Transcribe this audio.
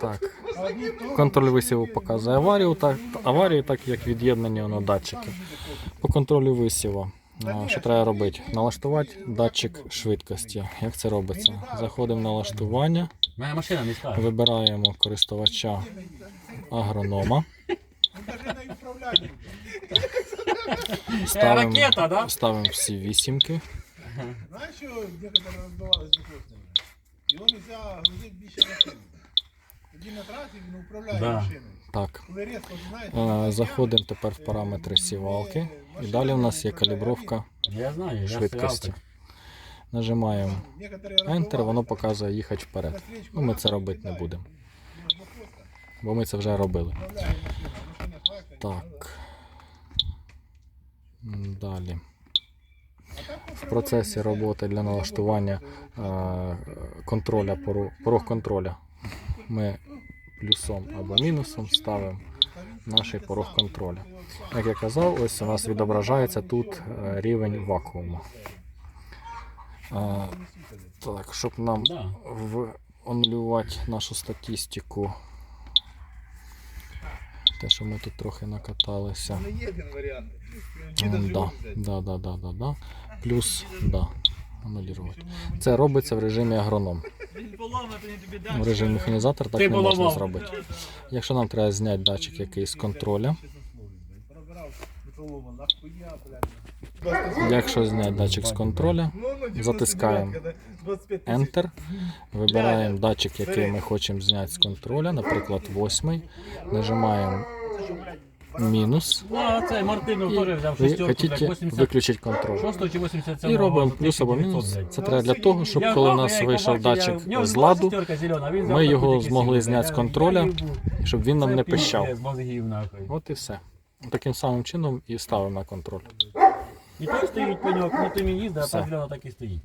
Так. Контроль висіву показує аварію, так, аварію, так як від'єднані воно датчики. По контролю висіву. Що треба робити? Налаштувати датчик швидкості. Як це робиться? Заходимо в налаштування, вибираємо користувача агронома. Ставимо, ставимо всі вісімки. Знаєш, що некоторі розбивали з вихлопними? Його не можна грузити більше машини. Тоді на трасі він управляє Да. машиною. Так. Коли різко, Е, знаєте, Заходимо тепер в параметри сівалки. І далі у нас є калібровка Я знаю, я швидкості. стояв Нажимаємо Enter, воно показує їхати вперед. Ну, ми це робити не будемо. Бо ми це вже робили. Так. М, Далі. В процесі роботи для налаштування е, контроля, порог контроля ми плюсом або мінусом ставимо наш порог контроля. Як я казав, ось у нас відображається тут е, рівень вакууму. Е, Так, щоб нам в нашу статистику. Те, що ми тут трохи накаталися. Да, да, да, да, да, да. Плюс, да. Анулювати. Це робиться в режимі агроном. В режимі механізатор так не можна зробити. Якщо нам треба зняти датчик якийсь з контроля, якщо зняти датчик з контроля, затискаємо Enter, вибираємо датчик, який ми хочемо зняти з контроля, наприклад, восьмий, нажимаємо мінус. Ну, і хочете виключити контроль. 6 чи 87 І робимо плюс або мінус. Це треба для того, щоб коли у нас вийшов датчик з ладу, ми його змогли зняти з контроля, щоб він нам не пищав. От і все. Таким самим чином і ставимо на контроль. І той стоїть пеньок, ну ти мені їздить, а так зелено так і стоїть.